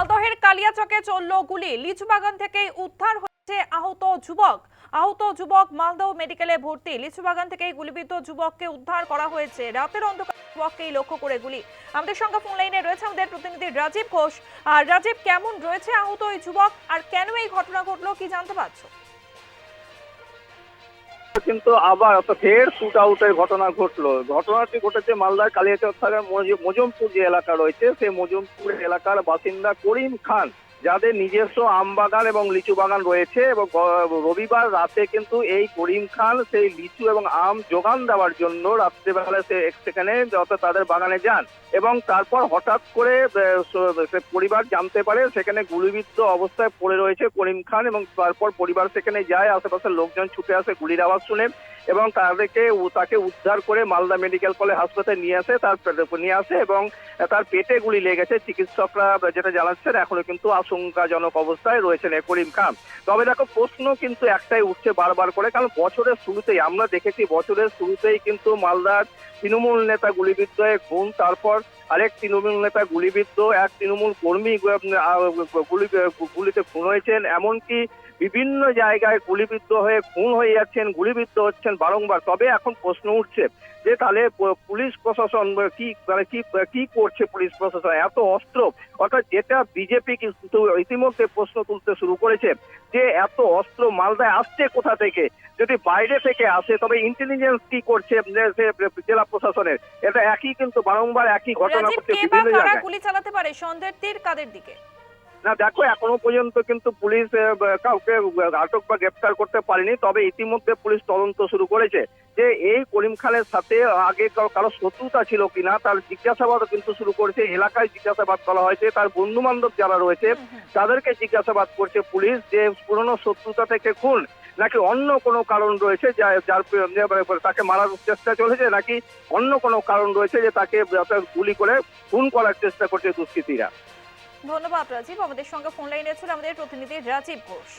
মালদহের কালিয়াচকে চলল গুলি। লিচু বাগান থেকে উদ্ধার হয়েছে আহত যুবক। আহত যুবক মালদহ মেডিকেলে ভর্তি। লিচু বাগান থেকে গুলিবিদ্ধ যুবককে উদ্ধার করা হয়েছে। রাতের অন্ধকার যুবককেই লক্ষ্য করে গুলি। আমাদের সঙ্গে ফোন লাইনে রয়েছে আমাদের প্রতিনিধি রাজীব ঘোষ। আর রাজীব, কেমন রয়েছে আহত ওই যুবক? আর কেন এই ঘটনা ঘটলো? কি জানতে পারছ? কিন্তু আবার অত ফের শুট আউটের ঘটনা ঘটলো। ঘটনাটি ঘটেছে মালদার কালিয়াচক থানার মজমপুর যে এলাকা রয়েছে, সেই মজমপুর এলাকার বাসিন্দা করিম খান। যাদের নিজস্ব আম বাগান এবং লিচু বাগান রয়েছে এবং রবিবার রাতে কিন্তু এই করিম খান সেই লিচু এবং আম যোগান দেওয়ার জন্য রাত্রেবেলা সে সেখানে যত তাদের বাগানে যান এবং তারপর হঠাৎ করে পরিবার জানতে পারে সেখানে গুলিবিদ্ধ অবস্থায় পড়ে রয়েছে করিম খান এবং তারপর পরিবার সেখানে যায়, আশেপাশের লোকজন ছুটে আসে, গুলির আওয়াজ শুনে এবং তাদেরকে তাকে উদ্ধার করে মালদা মেডিকেল কলেজ হাসপাতালে নিয়ে আসে, তার নিয়ে আসে এবং তার পেটে গুলি লেগেছে চিকিৎসকরা যেটা জানাচ্ছেন, এখনও কিন্তু আশঙ্কাজনক অবস্থায় রয়েছেন করিম খান। তবে দেখো, প্রশ্ন কিন্তু একটাই উঠছে বারবার করে, কারণ বছরের শুরুতেই, আমরা দেখেছি বছরের শুরুতেই কিন্তু মালদার তৃণমূল নেতা গুলিবিদ্ধ খুন তারপর আরেক তৃণমূল নেতা গুলিবিদ্ধ, এক তৃণমূল কর্মী গুলি গুলিতে খুন হয়েছেন, এমনকি বিভিন্ন জায়গায় গুলিবিদ্ধ হয়ে খুন হয়ে যাচ্ছেন, গুলিবিদ্ধ হচ্ছেন বারংবার। তবে এখন প্রশ্ন উঠছে যে তাহলে পুলিশ প্রশাসন কি মানে কি কি করছে পুলিশ প্রশাসন? এত অস্ত্র, অর্থাৎ যেটা বিজেপি কিন্তু ইতিমধ্যে প্রশ্ন তুলতে শুরু করেছে যে এত অস্ত্র মালদায় আসছে কোথা থেকে? যদি বাইরে থেকে আসে, তবে ইন্টেলিজেন্স কি করছে জেলা প্রশাসনের? এটা একই কিন্তু বারংবার একই ঘটনা রাজীব কে বা কারা গুলি চালাতে পারে? সন্দেহের তীর কাদের দিকে? না দেখো এখনও পর্যন্ত কিন্তু পুলিশ কাউকে আটক বা গ্রেপ্তার করতে পারেনি তবে ইতিমধ্যে পুলিশ তদন্ত শুরু করেছে যে এই করিম খানের সাথে আগে কারো- শত্রুতা ছিল কিনা তার জিজ্ঞাসাবাদও কিন্তু শুরু করেছে এলাকায় জিজ্ঞাসাবাদ করা হয়েছে তার বন্ধু বান্ধব যারা রয়েছে। তাদেরকে জিজ্ঞাসাবাদ করছে পুলিশ যে পুরনো শত্রুতা থেকে খুন নাকি অন্য কোনো কারণ রয়েছে যার তাকে মারার চেষ্টা চলেছে, নাকি অন্য কোনো কারণ রয়েছে যে তাকে গুলি করে খুন করার চেষ্টা করছে দুষ্কৃতীরা? ধন্যবাদ রাজীব। আমাদের সঙ্গে ফোন লাইনে ছিল আমাদের প্রতিনিধি রাজীব ঘোষ।